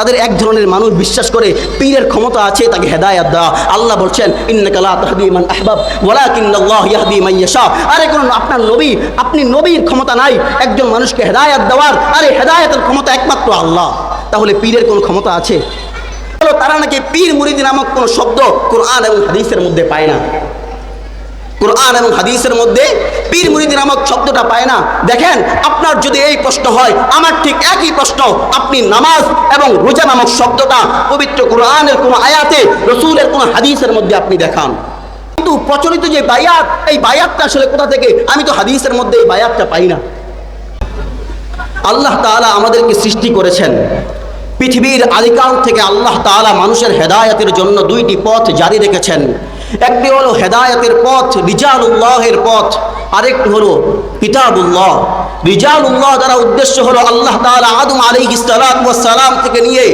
তাদের এক ধরনের মানুষ বিশ্বাস করে পীরের ক্ষমতা আছে, তাকে হেদায়াত দেওয়া আল্লাহ বলছেন আরে কোন আপনার নবী, আপনি নবীর ক্ষমতা নাই, একজন মানুষকে হেদায়াত দেওয়ার, আরে হেদায়াতের ক্ষমতা একমাত্র আল্লাহ। তাহলে পীরের কোন ক্ষমতা আছে? তারা নাকি পীর মুরিদি নামক কোনো শব্দ কোরআন এবং হাদিসের মধ্যে পায় না। কোরআন এবং হাদিসের মধ্যে পীর মুরিদি নামক শব্দটা পায় না। দেখেন, আপনার যদি এই প্রশ্ন হয়, আমার ঠিক একই প্রশ্ন, আপনি নামাজ এবং রোজা নামক শব্দটা পবিত্র কোরআনের কোনো আয়াতে, রসুলের কোনো হাদিসের মধ্যে আপনি দেখান। কিন্তু প্রচলিত যে বায়াত, এই বায়াতটা আসলে কোথা থেকে? আমি তো হাদিসের মধ্যে এই বায়াতটা পাই না। আল্লাহ তাআলা আমাদেরকে সৃষ্টি করেছেন। পৃথিবীর আদিকাল থেকে আল্লাহ তাআলা মানুষের হেদায়তের জন্য দুইটি পথ জারি রেখেছেন। একটি হলো হেদায়তের পথ, রিজালুল্লাহের পথ, আরেকটি হলো কিতাবুল্লাহ। রিজালুল্লাহ দ্বারা উদ্দেশ্য হলো আল্লাহ তাআলা আদম আলাইহিস সালাম থেকে নিয়ে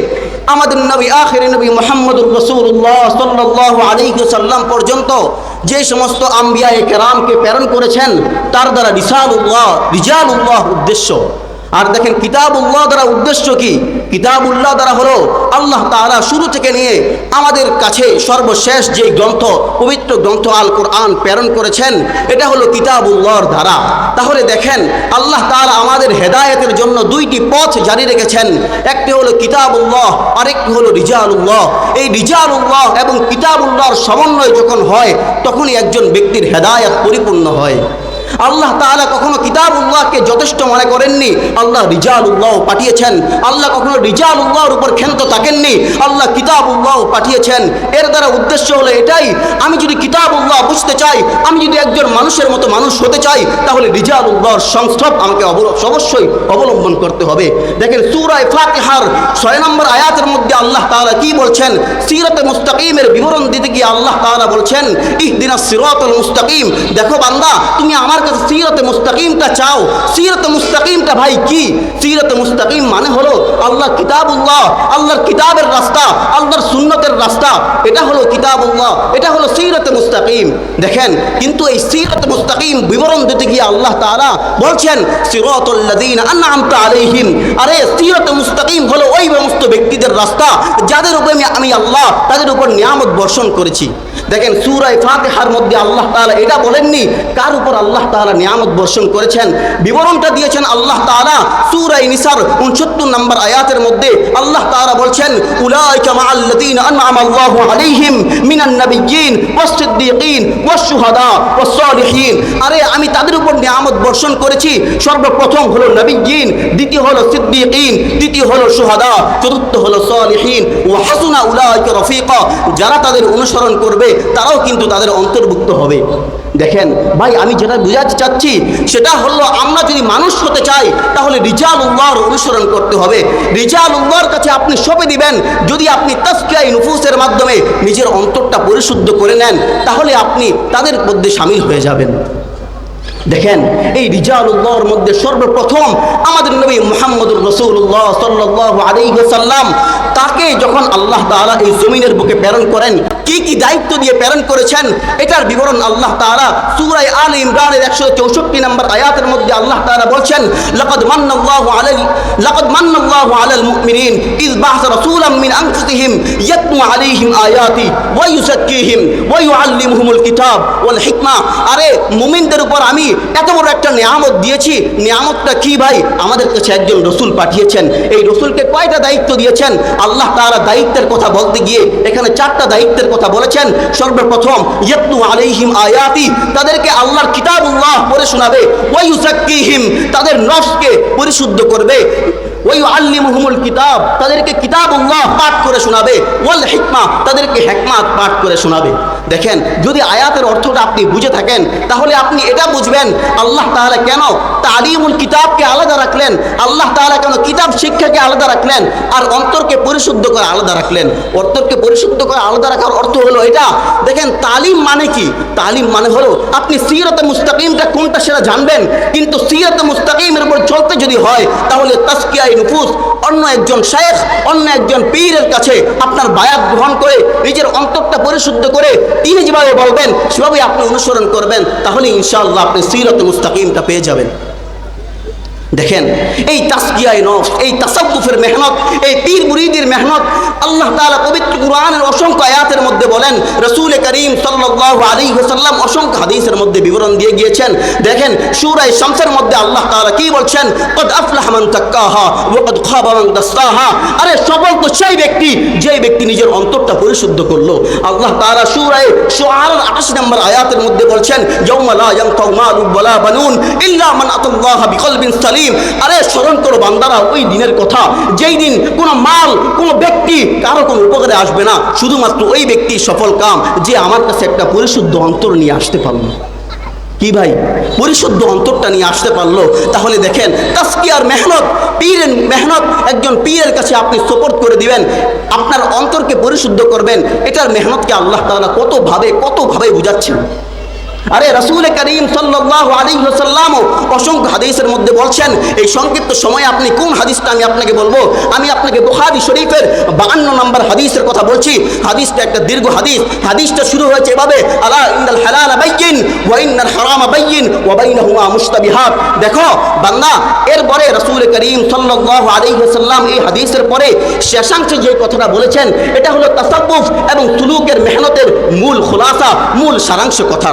আমাদের নবী, আখের নবী মোহাম্মদুর রসুল্লাহ সাল্লাল্লাহু আলাইহি সাল্লাম পর্যন্ত যে সমস্ত আম্বিয়া কেরামকে প্রেরণ করেছেন, তার দ্বারা রিসালুল্লাহ, রিজালুল্লাহ উদ্দেশ্য। আর দেখেন কিতাবুল্লাহ দ্বারা উদ্দেশ্য কি? কিতাবুল্লাহ দ্বারা হলো আল্লাহ তাআলা শুরু থেকে নিয়ে আমাদের কাছে সর্বশেষ যে গ্রন্থ, পবিত্র গ্রন্থ আল কোরআন প্রেরণ করেছেন, এটা হলো কিতাবুল্লাহর ধারা। তাহলে দেখেন, আল্লাহ তাআলা আমাদের হেদায়েতের জন্য দুইটি পথ জারি রেখেছেন। একটি হলো কিতাবুল্লাহ, আরেকটি হলো রিজালুল্লাহ। এই রিজালুল্লাহ এবং কিতাবুল্লাহর সমন্বয় যখন হয়, তখনই একজন ব্যক্তির হেদায়েত পরিপূর্ণ হয়। আল্লাহ তাআলা কখনো কিতাবুল্লাহকে যথেষ্ট মনে করেননি। আল্লাহ রিজালুল্লাহ পাঠিয়েছেন। আল্লাহ কখনো রিজালুল্লাহর উপর ক্ষান্ত থাকেননি। আল্লাহ কিতাবুল্লাহ পাঠিয়েছেন। এর দ্বারা উদ্দেশ্য হলো এটাই, আমি যদি কিতাবুল্লাহ বুঝতে চাই, আমি যদি একজন মানুষের মতো মানুষ হতে চাই, তাহলে রিজালুল্লাহর সংস্রব আমাকে অবশ্যই অবলম্বন করতে হবে। দেখেন সূরায়ে ফাতিহার ছয় নম্বর আয়াতের মধ্যে আল্লাহ তাআলা কি বলছেন? সিরাতে মুস্তাকিমের বিবরণ দিতে গিয়ে আল্লাহ তাআলা বলছেন, ইহদিনাস সিরাতাল মুস্তাকিম। দেখো বান্দা, তুমি আমার কাছে সিরাতে মুস্তাকিমটা চাও। সিরাতে মুস্তাকিমটা ভাই কি? সিরত মুস্তাকিম মানে হলো আল্লাহ কিতাবুল্লাহ, আল্লাহর কিতাবের রাস্তা, আল্লাহর সুন্নতের রাস্তা। এটা হলো কিতাবুল্লাহ, এটা হলো সিরত মুস্তাকিম। দেখেন, কিন্তু এই সিরাতে মুস্তাকিম বিবরণ দিতে গিয়ে আল্লাহ তাআলা বলছেন সিরাতুল্লাযীনা আনআমতা আলাইহিম। আরে, সিরত মুস্তাকিম হলো ওই সমস্ত ব্যক্তিদের রাস্তা, যাদের উপরে আমি আল্লাহ, তাদের উপর নিয়ামত বর্ষণ করেছি। দেখেন সূরায়ে ফাতিহার মধ্যে আল্লাহ তাআলা এটা বলেননি, কার উপর আল্লাহ তাআলা নিয়ামত বর্ষণ করেছেন? বিবরণটা দিয়েছেন আল্লাহ তাআলা সূরায়ে নিসার 69 নম্বর আয়াতের মধ্যে আল্লাহ তাআলা বলছেন, উলাইকা মাআল্লাযীনা আনআমা আল্লাহু আলাইহিম মিনান নাবিয়্যিন ওয়াস-সিদ্দীকিন ওয়াশ-শুহাদা আরে, আমি তাদের উপর নিয়ামত বর্ষণ করেছি, সর্বপ্রথম হলো নবিয়্যিন, দ্বিতীয় হলো সিদ্দীকিন, তৃতীয় হলো শুহাদা, চতুর্থ হলো ওয়া হাসুনা উলাইকা রফিকা, যারা তাদের অনুসরণ করবে তারাও কিন্তু তাদের অন্তর্ভুক্ত হবে। দেখেন, ভাই, আমি যেটা বুঝাতে চাচ্ছি, সেটা হলো আমরা যদি মানুষ হতে চাই, তাহলে রিজাল উল্লাহর অনুসরণ করতে হবে। রিজাল উল্লাহর কাছে আপনি সঁপে দিবেন, যদি আপনি তাস্কিয়াই নুফুসের মাধ্যমে নিজের অন্তরটা পরিশুদ্ধ করে নেন, তাহলে আপনি তাদের মধ্যে সামিল হয়ে যাবেন। দেখেন, এই রিজালুল্লাহর মধ্যে সর্বপ্রথম আমাদের নবী মুহাম্মদুর রসুল্লাহ সাল্লাহ আলাইসাল্লাম তাকে যখন আল্লাহ তাআলা এই জমিনের বুকে প্রেরণ করেন, কি কি দায়িত্ব দিয়ে প্রেরণ করেছেন, এটার বিবরণ আল্লাহ তাআলা সূরায়ে আল ইমরানের 164 নম্বর আয়াতের মধ্যে আল্লাহ তাআলা বলছেন, লাকাদ মান্নাল্লাহু আলাল, লাকাদ মান্নাল্লাহু আলাল মুমিনিন, ইয বা'সা রাসূলাম মিন আনফুসিহিম ইয়াতলু আলাইহিম আয়াতি ওয়া ইউযাক্কিহিম ওয়া ইউআল্লিমুহুমুল কিতাব ওয়াল হিকমা। আরে মুমিনদের উপর আমি এত বড় একটা নিয়ামত দিয়েছি। নিয়ামতটা কি ভাই? আমাদের কাছে একজন রসুল পাঠিয়েছেন। এই রসুলকে কয়টা দায়িত্ব দিয়েছেন? আল্লাহ তারা দায়িত্বের কথা বলতে গিয়ে এখানে চারটা দায়িত্বের কথা বলেছেন। সর্বপ্রথম, ইয়াতলু আলাইহিম আয়াতি, তাদেরকে আল্লাহর কিতাবুল্লাহ পড়ে শোনাবে। ওয়া ইউযাক্কিহিম তাদের নফসকে পরিশুদ্ধ করবে। ওই আল্লিমুহুমুল কিতাব, তাদেরকে কিতাবুল্লাহ পাঠ করে শোনাবে। ওয়াল হিকমা, তাদেরকে হেকমাত পাঠ করে শোনাবে। দেখেন, যদি আয়াতের অর্থটা আপনি বুঝে থাকেন, তাহলে আপনি এটা বুঝবেন, আল্লাহ তাআলা কেন তালিমুল কিতাবকে আলাদা রাখলেন? আল্লাহ তাআলা কেন কিতাব শিক্ষাকে আলাদা রাখলেন? আর অন্তরকে পরিশুদ্ধ করে আলাদা রাখলেন? অন্তরকে পরিশুদ্ধ করে আলাদা রাখার অর্থ হলো এটা। দেখেন, তালিম মানে কি? তালিম মানে হলো, আপনি সিরতে মুস্তাকিমটা কোনটা সেটা জানবেন, কিন্তু সিরতে মুস্তাকিমের উপর চলতে যদি হয়, তাহলে তাস্কিয়াই নুফুস অন্য একজন শেখ অন্য একজন পীরের কাছে আপনার বায়াত গ্রহণ করে, নিজের অন্তরটা পরিশুদ্ধ করে, তিনি যেভাবে বলবেন সেভাবে আপনি অনুসরণ করবেন তাহলে ইনশাআল্লাহ আপনি সিরত মুস্তাকিমটা পেয়ে যাবেন। দেখেন, এই তাসকিয়ায় নফস, এই তাসাব্বুফের মেহনত, এই পীর মুরিদের মেহনত, আল্লাহ তাআলা পবিত্র কুরআনের অসংখ্য আয়াতের মধ্যে বলেন, রাসূল করিম সাল্লাল্লাহু আলাইহি ওয়াসাল্লাম অসংখ্য হাদিসের মধ্যে বিবরণ দিয়ে গিয়েছেন। দেখেন সূরা শামসের মধ্যে আল্লাহ তাআলা কি বলছেন? কদ আফলাহ মান তাক্কাহা ওয়া কদ খাবা আরে, সফল তো সেই ব্যক্তি যে ব্যক্তি নিজের অন্তরটা পরিশুদ্ধ করল। আল্লাহ তাআলা সূরা শুআরার 28 নম্বর আয়াতের মধ্যে বলছেন, ইয়াউমা লা ইয়ানফাউ মালু ওয়ালা বানুন ইল্লা মান আতাল্লাহ বিকলবিন সালিম। আরে স্মরণ করো বান্দারা, ওই দিনের কথা। যেই দিন কোনো মাল, কোনো ব্যক্তি কারও কোনো উপকারে আসবে না, শুধুমাত্র ওই ব্যক্তি সফল কাম যে আমার কাছে একটা পরিশুদ্ধ অন্তর নিয়ে আসতে পারল। কি ভাই? পরিশুদ্ধ অন্তরটা নিয়ে আসতে পারল? তাহলে দেখেন তাস্কিয়ার মেহনত, পীরের মেহনত, একজন পীরের কাছে আপনি সোপোর্ট করে দিবেন, আপনার অন্তরকে পরিশুদ্ধ করবেন, এটার মেহনতকে আল্লাহ তাআলা কতভাবে কতভাবে বুঝাচ্ছেন? আরে রাসূল করিম সাল্লাল্লাহু আলাইহি ওয়াসাল্লাম অসংখ্য হাদিসের মধ্যে বলছেন, এই সংক্ষিপ্ত সময় আপনি কোন হাদিসটা আমি আপনাকে বলব? আমি আপনাকে বুখারী শরীফের 52 নম্বর হাদিসের কথা বলছি। হাদিসটা একটা দীর্ঘ হাদিস। হাদিসটা শুরু হয়েছে এভাবে, আলা ইন্নাল হালাল বাইয়িন ওয়া ইন্নাল হারাম বাইয়িন ওয়া বাইনাহুমা মুশতাবিহাত। দেখো, বান্দা, এরপরে রাসূল করিম সাল্লাল্লাহু আলাইহি ওয়াসাল্লাম এই হাদিসের পরে শেষাংশে যে কথাটা বলেছেন, এটা হলো তাসাব্বুফ এবং সুলুকের মেহনতের মূল খোলাসা, মূল সারাংশ কথা।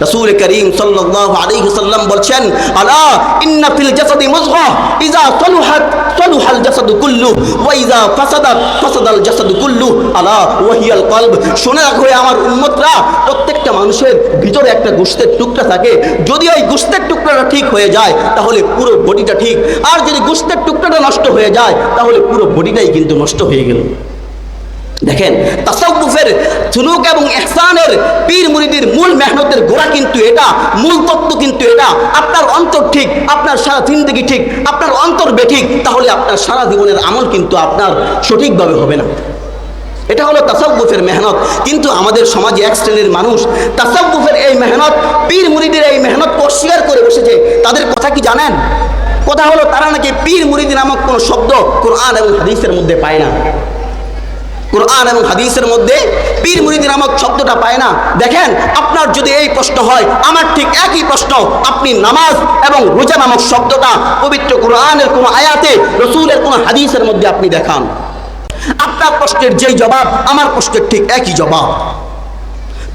রাসূল করিম সাল্লাল্লাহু আলাইহি সাল্লাম বলছেন, আলা ইন্না ফিল জাসাদি মুযগা ইযা সালুহাত, সালুহাল জাসাদু কুল্লু, ওয়া ইযা ফাসাদাত ফাসাদাল জাসাদু কুল্লু, আলা ওয়া হিয়াল কলব। শুনে রাখো আমার উম্মতরা, প্রত্যেকটা মানুষের ভিতরে একটা গোশতের টুকরা থাকে। যদি ওই গোশতের টুকরাটা ঠিক হয়ে যায়, তাহলে পুরো বডিটা ঠিক। আর যদি গোশতের টুকরাটা নষ্ট হয়ে যায়, তাহলে পুরো বডিটাই কিন্তু নষ্ট হয়ে গেল। দেখেন, তাসাউফের সুলুক এবং ইহসানের পীর মুরিদির মূল মেহনতের গোড়া কিন্তু এটা, মূল তত্ত্ব কিন্তু এটা। আপনার অন্তর ঠিক, আপনার সারা জিন্দগি ঠিক, আপনার অন্তর বেঠিক, তাহলে আপনার সারা জীবনের আমল কিন্তু আপনার সঠিকভাবে হবে না। এটা হলো তাসাউফের মেহনত। কিন্তু আমাদের সমাজে এক শ্রেণির মানুষ তাসাউফের এই মেহনত, পীর মুরিদের এই মেহনত অস্বীকার করে বসেছে, তাদের কথা কি জানেন? কথা হলো তারা নাকি পীর মুরিদি নামক কোনো শব্দ কোরআন এবং হাদিসের মধ্যে পায় না। কোরআন এবং হাদিসের মধ্যে পীর মুরিদ নামক শব্দটা পায় না। দেখেন, আপনার যদি এই প্রশ্ন হয়, আমার ঠিক একই প্রশ্ন, আপনি নামাজ এবং রোজা নামক শব্দটা পবিত্র কোরআনের কোনো আয়াতে, রসুলের কোনো হাদিসের মধ্যে আপনি দেখান। আপনার প্রশ্নের যেই জবাব, আমার প্রশ্নের ঠিক একই জবাব।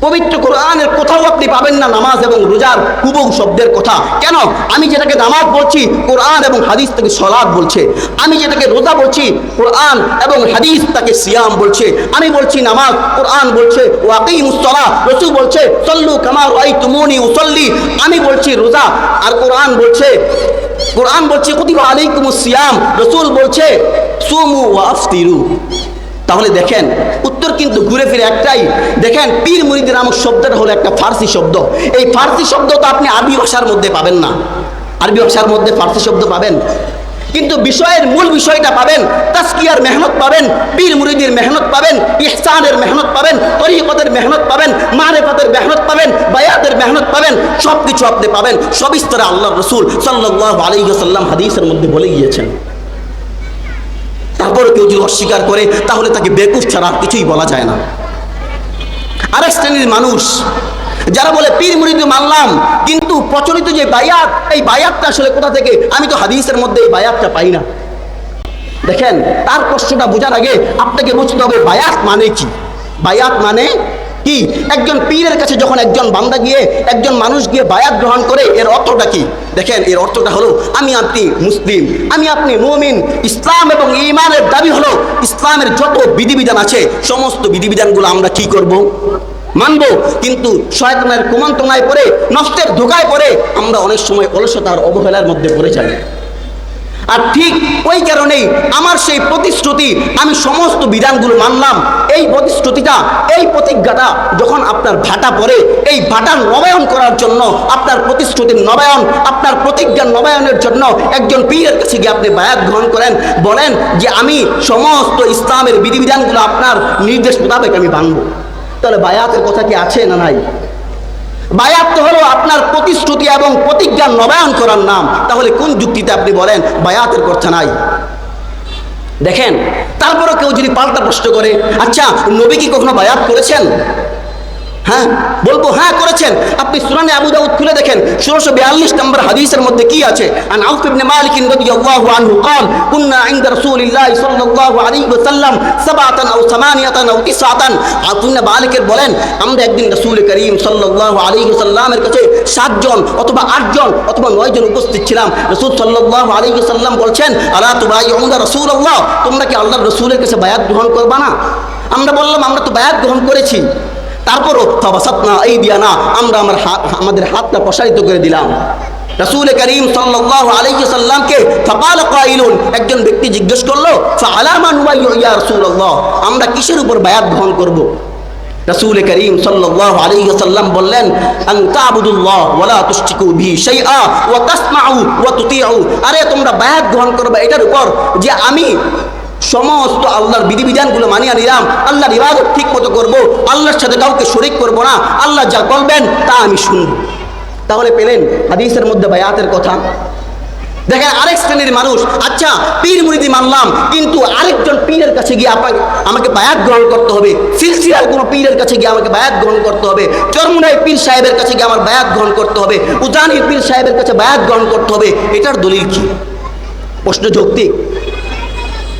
পবিত্র কোরআনের কোথাও আপনি পাবেন না নামাজ এবং রোজার হুবহু শব্দের কথা। কেন? আমি যেটাকে নামাজ বলছি, কোরআন এবং হাদিস তাকে সলাদ বলছে। আমি যেটাকে রোজা বলছি, কোরআন এবং হাদিস তাকে সিয়াম বলছে। আমি বলছি নামাজ, কোরআন বলছে ওয়াকিম উসলা রসুল বলছে, সল্লু কামার ওয়াই তুমনি উসল্লি আমি বলছি রোজা। আর কোরআন বলছে কোরআন বলছে, কুতিবা আলাইকুম সিয়াম রসুল বলছে, সুমু ওয়া আফতিরু তাহলে দেখেন, উত্তর কিন্তু ঘুরে ফিরে একটাই। দেখেন, পীর মুরিদ নামক শব্দটা হলো একটা ফার্সি শব্দ। এই ফার্সি শব্দ তো আপনি আরবি ভাষার মধ্যে পাবেন না। আরবি ভাষার মধ্যে ফার্সি শব্দ পাবেন। কিন্তু বিষয়ের মূল বিষয়টা পাবেন, তাস্কিয়ার মেহনত পাবেন, পীর মুরিদের মেহনত পাবেন, ইহসানের মেহনত পাবেন তরিকতের মেহনত পাবেন, মারেফাতের মেহনত পাবেন, বায়াতের মেহনত পাবেন সব কিছু আপনি পাবেন। সবিস্তরে আল্লাহ রসুল সাল্লাহ আলাইসাল্লাম হাদিসের মধ্যে বলে গিয়েছেন। তারপরে কেউ যদি অস্বীকার করে, তাহলে তাকে বেকুফ ছাড়া আর কিছুই বলা যায় না। আরেক শ্রেণির মানুষ, যারা বলে, পীর মুরিদ মানলাম, কিন্তু প্রচলিত যে বায়াত, এই বায়াতটা আসলে কোথা থেকে? আমি তো হাদিসের মধ্যে এই বায়াতটা পাই না। দেখেন, তার কষ্টটা বোঝার আগে আপনাকে বুঝতে হবে, বায়াত মানে কি? বায়াত মানে কি? একজন পীরের কাছে যখন একজন বান্দা গিয়ে, একজন মানুষ গিয়ে বায়াত গ্রহণ করে, এর অর্থটা কি? দেখেন, এর অর্থটা হলো, আমি আপনি মুসলিম, আমি আপনি মুমিন। ইসলাম এবং ইমানের দাবি হলো, ইসলামের যত বিধিবিধান আছে, সমস্ত বিধিবিধানগুলো আমরা কি করব? মানব। কিন্তু শয়তানের কুমন্ত্রণায় পড়ে, নষ্টের ধোকায় পড়ে, আমরা অনেক সময় অলসতার অবহেলার মধ্যে পড়ে যাই। আর ঠিক ওই কারণেই আমার সেই প্রতিশ্রুতি, আমি সমস্ত বিধানগুলো মানলাম। এই প্রতিশ্রুতিটা, এই প্রতিজ্ঞাটা যখন আপনার ভাটা পড়ে, এই ভাটার নবায়ন করার জন্য, আপনার প্রতিশ্রুতির নবায়ন, আপনার প্রতিজ্ঞার নবায়নের জন্য একজন পীরের কাছে গিয়ে আপনি বায়াত গ্রহণ করেন, বলেন যে আমি সমস্ত ইসলামের বিধিবিধানগুলো আপনার নির্দেশ মোতাবেক আমি ভাঙব। তাহলে বায়াতের কথা কি আছে না নাই? বায়াত তো হলো আপনার প্রতিশ্রুতি এবং প্রতিজ্ঞা নবায়ন করার নাম। তাহলে কোন যুক্তিতে আপনি বলেন বায়াতের কথা নাই? দেখেন, তারপরও কেউ যদি পাল্টা প্রশ্ন করে আচ্ছা নবী কি কখনো বায়াত করেছেন? হ্যাঁ বলবো হ্যাঁ করেছেন আপনি সুনানে আবু দাউদ খুলে দেখেন ষোলোশো বিয়াল্লিশ নম্বর হাদিসের মধ্যে কি আছে আন আউফ ইবনে মালিক রাদিয়াল্লাহু আনহু قال كنا عند رسول الله صلى الله عليه وسلم سبعة أو ثمانية أو تسعة আতুন মালিকের বলেন আমরা একদিন রাসূল করিম সাল্লাল্লাহু আলাইহি ওয়াসাল্লামের কাছে সাতজন অথবা আটজন অথবা নয়জন উপস্থিত ছিলাম রাসূল সাল্লাল্লাহু আলাইহি ওয়াসাল্লাম বলছেন আলা তুবাইউনা রাসূলুল্লাহ তোমরা কি আল্লাহর রাসূলের কাছে বায়াত গ্রহণ করবা না আমরা বললাম আমরা তো বায়াত গ্রহণ করেছি তারপরও ফাবাসাতনা এই দিয়া না, আমরা আমার হাত, আমাদের হাতটা প্রসারিত করে দিলাম। রাসূল করিম সাল্লাল্লাহু আলাইহি সাল্লামকে ফাকাল কাইলুন, একজন ব্যক্তি জিজ্ঞেস করল ফাআলামা নুবাইয়ু ইয়া রাসূলুল্লাহ? আমরা কিসের উপর বায়াত গ্রহণ করব? রাসূল করিম সাল্লাল্লাহু আলাইহি সাল্লাম বললেন, আন তা'বুদুল্লাহ ওয়া লা তুশরিকু বিহি শাইআ ওয়া তাসমাউ ওয়া তুতিউ। আরে, তোমরা বায়াত গ্রহণ করবে এটার উপর যে আমি সমস্ত আল্লাহর বিধিবিধানগুলো মানিয়ে নিলাম, আল্লাহর ইবাদত ঠিক মতো করব, আল্লাহর সাথে কাউকে শরিক করব না, আল্লাহ যা বলবেন তা আমি শুনব। তাহলে পেলেন হাদিসের মধ্যে বায়াতের কথা। দেখেন আরেক শ্রেণির মানুষ আচ্ছা পীর মুরিদি মানলাম, কিন্তু আরেকজন পীরের কাছে গিয়ে আপনাকে আমাকে বায়াত গ্রহণ করতে হবে। সিলসিলার কোনো পীরের কাছে গিয়ে আমাকে বায়াত গ্রহণ করতে হবে। চরমুনাই পীর সাহেবের কাছে গিয়ে আমার বায়াত গ্রহণ করতে হবে। উজানির পীর সাহেবের কাছে বায়াত গ্রহণ করতে হবে। এটার দলিল কি? প্রশ্ন যৌক্তিক।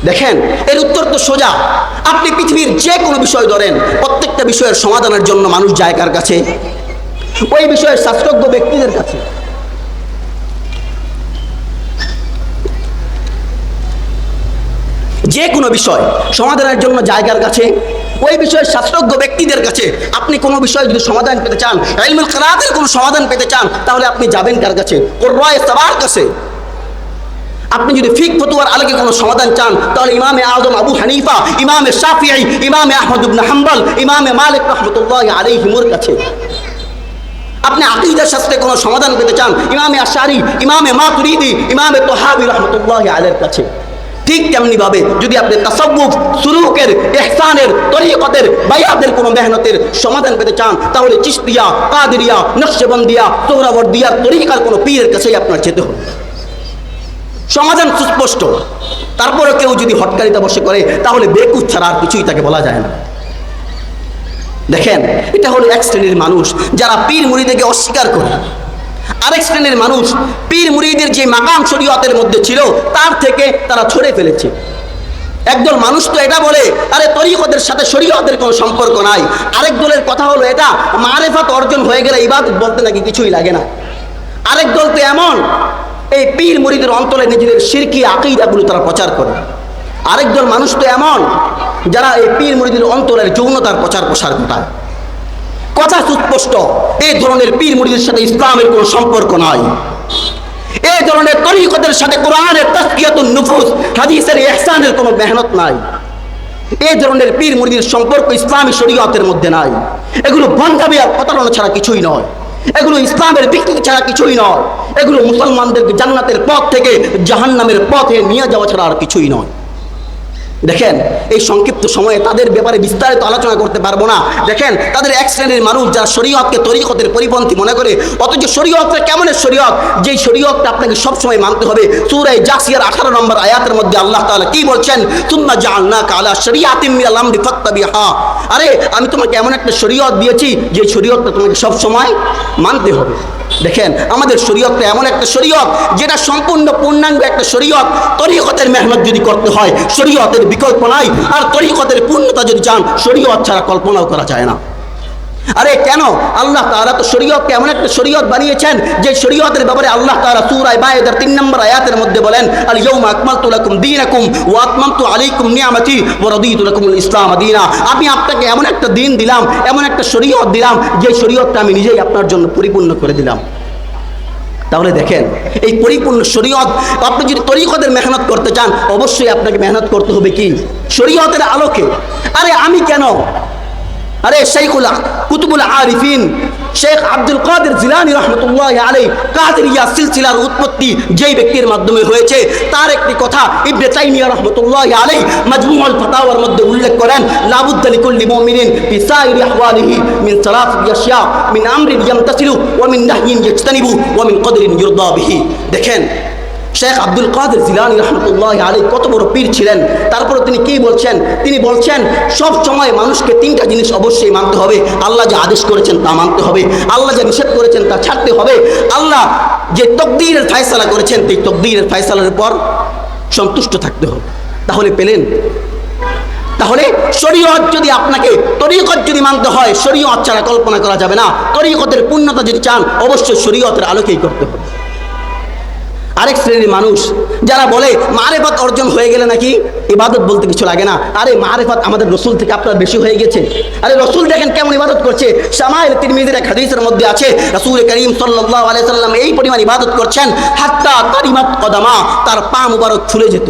দেখেন, এর উত্তর তো সোজা। আপনি পৃথিবীর যে কোনো বিষয় ধরেন, প্রত্যেকটা বিষয়ের সমাধানের জন্য মানুষ যায় কার কাছে? ওই বিষয়ের শাস্ত্রজ্ঞ ব্যক্তিদের কাছে। যে কোনো বিষয় সমাধানের জন্য জায়গার কাছে? ওই বিষয়ে শাস্ত্রজ্ঞ ব্যক্তিদের কাছে। আপনি কোনো বিষয় যদি সমাধান পেতে চান ইলমুল কেরাতের কোনো সমাধান পেতে চান, তাহলে আপনি যাবেন কার কাছে? সবার কাছে। আপনি যদি ফিক ফতুয়ার আলোকে কোনো সমাধান চান, তাহলে ইমামে আজম আবু হানিফা, ইমামে শাফিঈ, ইমামে আহমদ ইবনে হাম্বল, ইমামে মালিক রহমতুল্লাহ আলাইহিমুর কাছে। আপনি আকিদার শাস্ত্রে কোনো সমাধান পেতে চান, ইমামে আশারি, ইমামে মা মাতুরিদি, ইমামে তোহাবি রহমতুল্লাহ আলের কাছে। ঠিক তেমনি ভাবে যদি আপনি তাসাব্বুফ সুলুকের ইহসানের, তরিকতের বায়াতের কোনো মেহনতের সমাধান পেতে চান, তাহলে চিস্তিয়া কাদিরিয়া, নকশবন্দিয়া সোহরাবর্দিয়ার তরিকার কোনো পীরের কাছেই আপনার যেতে হবে। সমাধান সুস্পষ্ট। তারপরে কেউ যদি হটকারিতা বসে করে, তাহলে বেকুচ ছাড়া আর কিছুই তাকে বলা যায় না। দেখেন, এটা হলো এক শ্রেণির মানুষ যারা পীর মুড়িদেরকে অস্বীকার করে। আরেক শ্রেণির মানুষ পীর মুড়িদের যে মাকাম শরীয়তের মধ্যে ছিল, তার থেকে তারা ছড়ে ফেলেছে। একদল মানুষ তো এটা বলে, আরে তরিকতের সাথে শরীয়তের কোনো সম্পর্ক নাই। আরেক দলের কথা হলো এটা, মারেফাত অর্জন হয়ে গেলে ইবাদত বলতে নাকি কিছুই লাগে না। আরেক দল তো এমন এই পীর মুড়িদের অন্তরে নিজেদের সিরকি আকিদাগুলো তারা প্রচার করে। আরেকজন মানুষ তো এমন, যারা এই পীর মুড়িদের অন্তরের যৌনতার প্রচার প্রসার ঘটায়। কথা সুস্পষ্ট, এই ধরনের পীর মুড়িদের সাথে ইসলামের কোনো সম্পর্ক নাই এই ধরনের তরিকতের সাথে কোরআনের তাস্কিয়াতুন নুফুস, হাদিসের ইহসানের কোনো মেহনত নাই। এই ধরনের পীর মুড়িদের সম্পর্ক ইসলামী শরীয়তের মধ্যে নাই। এগুলো বন্ধাবি আর প্রতারণা ছাড়া কিছুই নয়। এগুলো ইসলামের বিক্রি ছাড়া কিছুই নয়। এগুলো মুসলমানদের জান্নাতের পথ থেকে জাহান্নামের পথে নিয়ে যাওয়া ছাড়া আর কিছুই নয়। দেখেন, এই সংক্ষিপ্ত সময়ে তাদের ব্যাপারে বিস্তারিত আলোচনা করতে পারব না। দেখেন, তাদের এক শ্রেণির মানুষ যারা শরীয়তকে তরিকতের পরিপন্থী মনে করে, অথচ শরীয়তটা কেমনের শরীয়ত? যেই শরীয়তটা আপনাকে সবসময় মানতে হবে। সুরাই জাসিয়ার আঠারো নম্বর আয়াতের মধ্যে আল্লাহ তাআলা কি বলছেন? তুম্মা জাআলনা কালা শরিয়াতিম মিনাল আমরি ফাত্তাবিহা। আরে, আমি তোমাকে এমন একটা শরীয়ত দিয়েছি, যে শরীয়তটা তোমাকে সবসময় মানতে হবে। দেখেন, আমাদের শরীয়তটা এমন একটা শরীয়ত, যেটা সম্পূর্ণ পূর্ণাঙ্গ একটা শরীয়ত। তরিকতের মেহনত যদি করতে হয়, শরীয়তের বিকল্প নাই। আর তরিকতের পূর্ণতা যদি চান, শরীয়ত ছাড়া কল্পনাও করা যায় না। আরে কেন? আল্লাহ তাআলা তো শরীয়তকে এমন একটা শরীয়ত বানিয়েছেন, যে শরীয়তের ব্যাপারে আল্লাহ তাআলা সূরা বায়েদার 3 নম্বর আয়াতের মধ্যে বলেন আল ইয়াউমা আকমালতু লাকুম দীনাকুম ওয়া আতমামতু আলাইকুম নিয়ামতি ওয়া রাদিতু লাকুমুল ইসলাম দীনা। আমি আপনাকে এমন একটা দিন দিলাম, এমন একটা শরীয়ত দিলাম, যে শরীয়তটা আমি নিজেই আপনার জন্য পরিপূর্ণ করে দিলাম। তাহলে দেখেন, এই পরিপূর্ণ শরীয়ত, আপনি যদি তরিকতের মেহনত করতে চান, অবশ্যই আপনাকে মেহনত করতে হবে কি? শরীয়তের আলোকে। আরে আমি কেন? আরে শেখুল কুতুবুল আরিফিন, শেখ আব্দুল কাদের জিলানি রহমতুল্লাহ আলাই কাদেরিয়া সিলসিলার উৎপত্তি যেই ব্যক্তির মাধ্যমে হয়েছে, তার একটি কথা ইবনে তাইমিয়া রহমতুল্লাহ আলাই মাজমুউল ফাতাওয়ার মধ্যে উল্লেখ করেন, লাবুদ্দ লিকুল্লি মুমিনিন ফি সাইরি আহওয়ালিহি মিন সালাসি আশিয়া মিন আমরিন ইয়ামতাসিলু ওয়া মিন নাহইন ইয়াজতানিবু ওয়া মিন কদরিন ইউরদা বিহি। দেখেন শেখ আব্দুল কাদের জিলানি রহমতুল্লাহ আলী কত বড় পীর ছিলেন। তারপরে তিনি কি বলছেন? তিনি বলছেন, সব সময় মানুষকে তিনটা জিনিস অবশ্যই মানতে হবে। আল্লাহ যে আদেশ করেছেন তা মানতে হবে। আল্লাহ যে নিষেধ করেছেন তা ছাড়তে হবে। আল্লাহ যে তকদিরের ফায়সালা করেছেন, সেই তকদিরের ফায়সালার পর সন্তুষ্ট থাকতে হবে। তাহলে পেলেন? তাহলে শরীয়ত যদি আপনাকে, তরিকত যদি মানতে হয়, শরীয়ত ছাড়া কল্পনা করা যাবে না। তরিকতের পূর্ণতা যদি চান, অবশ্যই শরীয়তের আলোকেই করতে হবে। আরেক শ্রেণির মানুষ যারা বলে মারেফাত অর্জন হয়ে গেলে নাকি ইবাদত বলতে কিছু লাগে না। আরে মারেফাত আমাদের রসুল থেকে আপনার বেশি হয়ে গেছে। আরে রসুল দেখেন কেমন ইবাদত করছে। সামাইল তিরমিজির এক হাদিসের মধ্যে আছে, রসুল করিম সাল্লাহ আলাইসাল্লাম এই পরিমাণ ইবাদত করছেন, হাত্তা তারিমাত কদামা, তার পা মুবারক ছুলে যেত।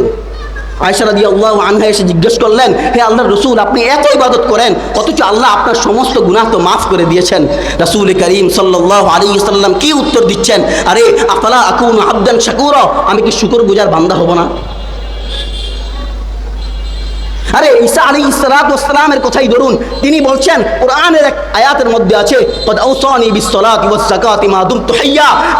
আয়সা রাদি আল্লাহ আনহা এসে জিজ্ঞেস করলেন, হে আল্লাহ রসুল, আপনি এত ইবাদত করেন, অথচ আল্লাহ আপনার সমস্ত গুনাহ তো মাফ করে দিয়েছেন। রসুল করিম সাল্লাহ আলী সাল্লাম কি উত্তর দিচ্ছেন? আরে, আফালা আকুন আবদান শাকুর, আমি কি শুকর গুজার বান্দা হব না? আরে ঈসা আলী ইসালাতামের কথাই ধরুন। তিনি বলছেন, কোরআনের এক আয়াতের মধ্যে আছে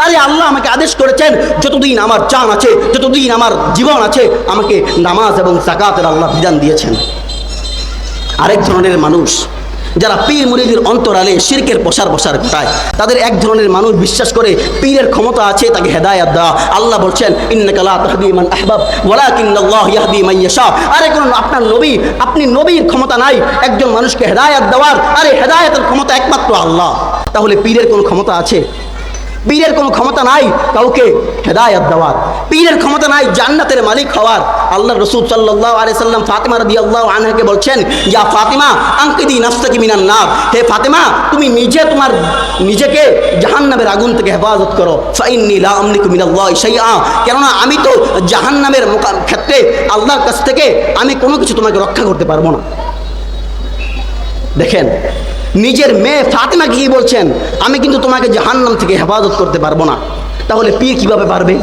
আরে আল্লাহ আমাকে আদেশ করেছেন, যতদিন আমার চান আছে, যতদিন আমার জীবন আছে, আমাকে নামাজ এবং জাকাতের আল্লাহ বিধান দিয়েছেন। আরেক ধরনের মানুষ যারা পীর মুরিদের অন্তরালে শিরকের প্রসার প্রসার ঘটায় তাদের এক ধরনের মানুষ বিশ্বাস করে পীরের ক্ষমতা আছে, তাকে হেদায়াত দেওয়া। আল্লাহ বলছেন ইন্নাকালা তাহদি মান আহবাব, ওয়ালাকিন্নাল্লাহ ইয়াহদি আরে কোন আপনার নবী, আপনি নবীর ক্ষমতা নাই, একজন মানুষকে হেদায়াত দেওয়ার, আরে হেদায়াতের ক্ষমতা একমাত্র আল্লাহ। তাহলে পীরের কোন ক্ষমতা আছে? পীরের কোনো ক্ষমতা নাই, কাউকে হেদায়াত দেওয়ার। পীরের ক্ষমতা নাই, জান্নাতের মালিক হওয়ার। আল্লাহ রসুল সাল্লাহ আলি সাল্লাম ফাতেমা রদি আল্লাহ আনহাকে বলছেন, ইয়া ফাতেমা আঙ্কিদি নাফসাকি মিনান নার। হে ফাতেমা, তুমি নিজে তোমার নিজেকে জাহান্নামের আগুন থেকে হেফাজত করো। ফাইন্নি লা আমলিকু মিনাল্লাহ শাইআ। কেননা আমি তো জাহান্নামের ক্ষেত্রে আল্লাহর কাছ থেকে আমি কোনো কিছু তোমাকে রক্ষা করতে পারব না। দেখেন নিজের মেয়ে ফাতেমাকে কি বলছেন? আমি কিন্তু তোমাকে জাহান্নাম থেকে হেফাজত করতে পারব না। তাহলে পীর কীভাবে পারবে?